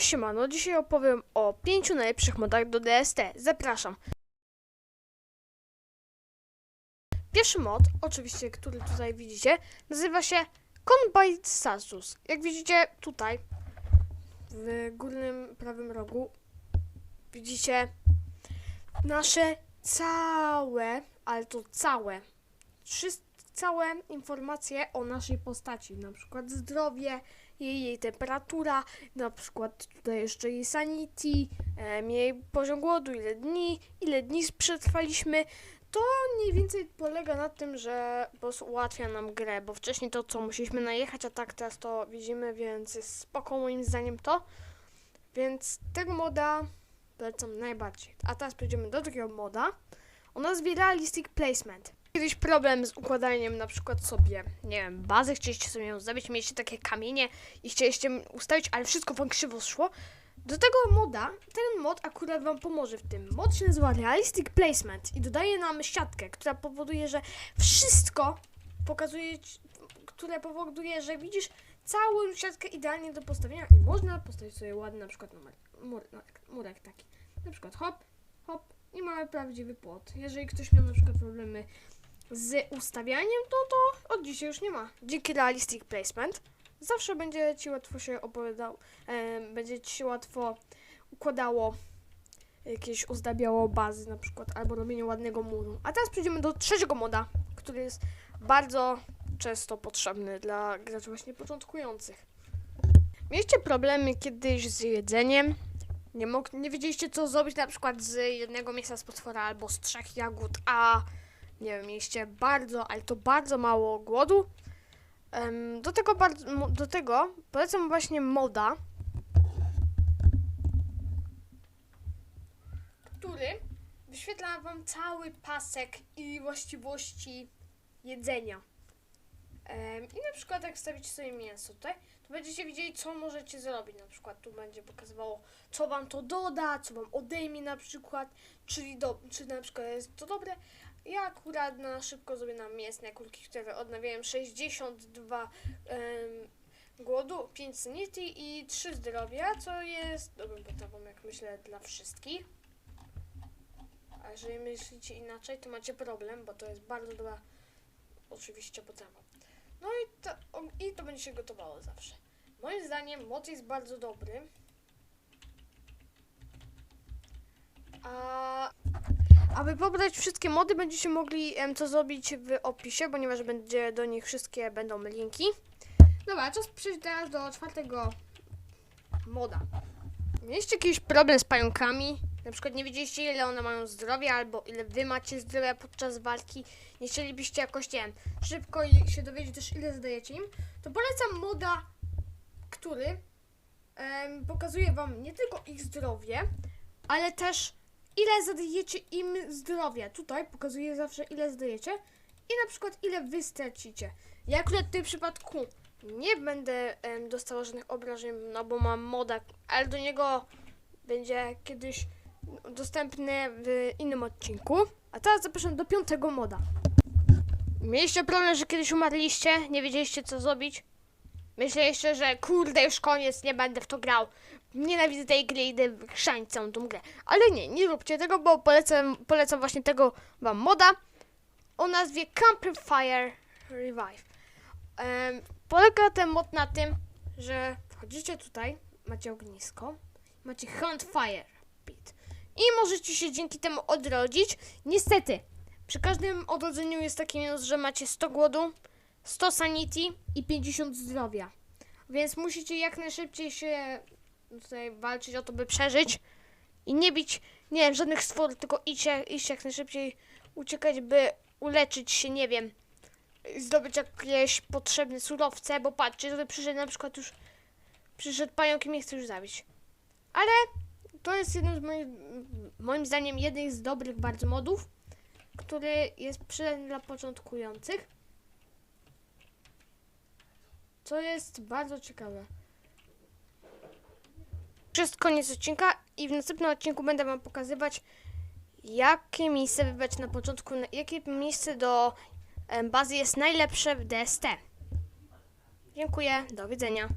Siemano, dzisiaj opowiem o pięciu najlepszych modach do DST. Zapraszam. Pierwszy mod, oczywiście, który tutaj widzicie, nazywa się Combine Status. Jak widzicie tutaj, w górnym prawym rogu, widzicie nasze całe, ale to całe, wszystkie całe informacje o naszej postaci, na przykład zdrowie, jej, jej temperatura, na przykład tutaj jeszcze jej sanity, em, jej poziom głodu, ile dni, ile dni przetrwaliśmy. To mniej więcej polega na tym, że prostu ułatwia nam grę, bo wcześniej to co musieliśmy najechać, a tak teraz to widzimy, więc jest spoko moim zdaniem to. Więc tego moda polecam najbardziej. A teraz przejdziemy do drugiego moda o nazwie Realistic Placement. Kiedyś problem z układaniem na przykład sobie, nie wiem, bazy, chcieliście sobie ją zrobić, mieliście takie kamienie i chcieliście ustawić, ale wszystko wam krzywo szło. Do tego moda, ten mod akurat wam pomoże w tym. Mod się nazywa Realistic Placement i dodaje nam siatkę, która powoduje, że wszystko pokazuje, które powoduje, że widzisz całą siatkę idealnie do postawienia i można postawić sobie ładny na przykład numer, mur, murek, murek taki. Na przykład hop, hop i mamy prawdziwy płot. Jeżeli ktoś miał na przykład problemy z ustawianiem, to to od dzisiaj już nie ma. Dzięki Realistic Placement zawsze będzie Ci łatwo się opowiadał, e, będzie Ci się łatwo układało jakieś uzdabiało bazy na przykład, albo robienie ładnego muru. A teraz przejdziemy do trzeciego moda, który jest bardzo często potrzebny dla graczy właśnie początkujących. Mieliście problemy kiedyś z jedzeniem? Nie, mog- nie wiedzieliście co zrobić na przykład z jednego mięsa z potwora albo z trzech jagód, a nie wiem, mieliście bardzo, ale to bardzo mało głodu. Do, tego bardzo, do tego polecam właśnie moda, który wyświetla wam cały pasek i właściwości jedzenia. I na przykład jak wstawicie sobie mięso tutaj, to będziecie widzieli, co możecie zrobić. Na przykład tu będzie pokazywało, co wam to doda, co wam odejmie na przykład, czyli do, czy na przykład jest to dobre. Ja akurat na szybko zrobię nam mięsne kulki, które odnawiają 62 em, głodu, 5 sanity i 3 zdrowia, co jest dobrą potrawą, jak myślę, dla wszystkich. A jeżeli myślicie inaczej, to macie problem, bo to jest bardzo dobra oczywiście potrawa. No i to, i to będzie się gotowało zawsze. Moim zdaniem mod jest bardzo dobry. A aby pobrać wszystkie mody, będziecie mogli em, to zrobić w opisie, ponieważ będzie do nich wszystkie będą linki. Dobra, czas przejść teraz do czwartego moda. Mieliście jakiś problem z pająkami? Na przykład nie wiedzieliście ile one mają zdrowia, albo ile wy macie zdrowia podczas walki. Nie chcielibyście jakoś, nie wiem, szybko i się dowiedzieć też ile zadajecie im. To polecam moda, który em, pokazuje wam nie tylko ich zdrowie, ale też ile zadajecie im zdrowia. Tutaj pokazuje zawsze ile zadajecie i na przykład ile wy stracicie. Ja akurat w tym przypadku nie będę em, dostała żadnych obrażeń, no bo mam moda, ale do niego będzie kiedyś dostępny w innym odcinku. A teraz zapraszam do piątego moda. Mieliście problem, że kiedyś umarliście, nie wiedzieliście co zrobić? Myśleliście, że kurde już koniec, nie będę w to grał. Nienawidzę tej gry, idę chrzanić całą tą grę. Ale nie, nie róbcie tego, bo polecam, polecam właśnie tego wam moda o nazwie Campfire Revive. Em, polega ten mod na tym, że wchodzicie tutaj, macie ognisko, macie Hunt Fire Pit i możecie się dzięki temu odrodzić. Niestety, przy każdym odrodzeniu jest taki minus, że macie 100 głodu, 100 sanity i 50 zdrowia. Więc musicie jak najszybciej się tutaj walczyć o to, by przeżyć i nie bić, nie wiem, żadnych stwór, tylko idźcie, idźcie jak najszybciej uciekać, by uleczyć się, nie wiem, zdobyć jakieś potrzebne surowce, bo patrzcie, tutaj przyszedł na przykład już, przyszedł pająk i mnie chce już zabić. Ale to jest jeden z moich, moim zdaniem, jeden z dobrych bardzo modów, który jest przydatny dla początkujących. Co jest bardzo ciekawe. To jest koniec odcinka i w następnym odcinku będę Wam pokazywać, jakie miejsce wybrać na początku, jakie miejsce do bazy jest najlepsze w DST. Dziękuję, do widzenia.